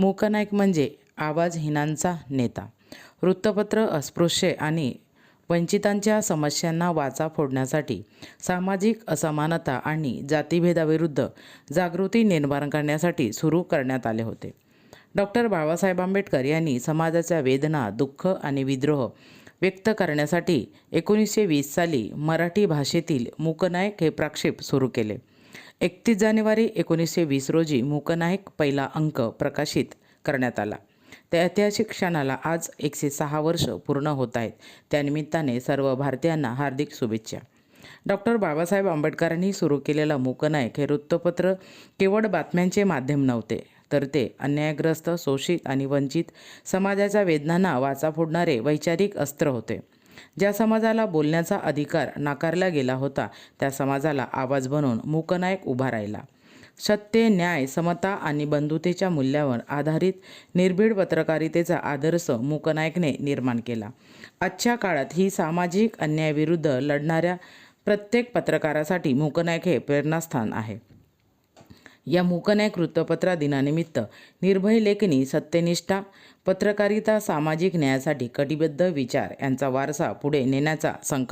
मूकनायक म्हणजे आवाजहीनांचा नेता. वृत्तपत्र अस्पृश्य आणि वंचितांच्या समस्यांना वाचा फोडण्यासाठी सामाजिक असमानता आणि जातीभेदाविरुद्ध जागृती निर्माण करण्यासाठी सुरू करण्यात आले होते. डॉक्टर बाबासाहेब आंबेडकर यांनी समाजाच्या वेदना दुःख आणि विद्रोह व्यक्त करण्यासाठी एकोणीसशे वीस साली मराठी भाषेतील मूकनायक हे प्राक्षेप सुरू केले. एकतीस जानेवारी एकोणीसशे वीस रोजी मूकनायक पहिला अंक प्रकाशित करण्यात आला. त्या ऐतिहासिक क्षणाला आज एकशे सहा वर्ष पूर्ण होत आहेत. त्यानिमित्ताने सर्व भारतीयांना हार्दिक शुभेच्छा. डॉक्टर बाबासाहेब आंबेडकरांनी सुरू केलेलं मूकनायक हे वृत्तपत्र केवळ बातम्यांचे माध्यम नव्हते तर ते अन्यायग्रस्त शोषित आणि वंचित समाजाच्या वेदनांना वाचा फोडणारे वैचारिक अस्त्र होते. ज्या समाजाला बोलण्याचा अधिकार नाकारला गेला होता त्या समाजाला आवाज बनवून मूकनायक उभा राहिला. सत्य न्याय समता आणि बंधुतेच्या मूल्यावर आधारित निर्भीड पत्रकारितेचा आदर्श मूकनायकने निर्माण केला. आजच्या काळात ही सामाजिक अन्यायाविरुद्ध लढणाऱ्या प्रत्येक पत्रकारासाठी मूकनायक हे प्रेरणास्थान आहे. या मूकनायक वृत्तपत्रा दिनानिमित्त निर्भय लेखनी सत्यनिष्ठा पत्रकारिता सामाजिक न्यायासाठी कटिबद्ध विचार यांचा वारसा पुढे नेण्याचा संकल्प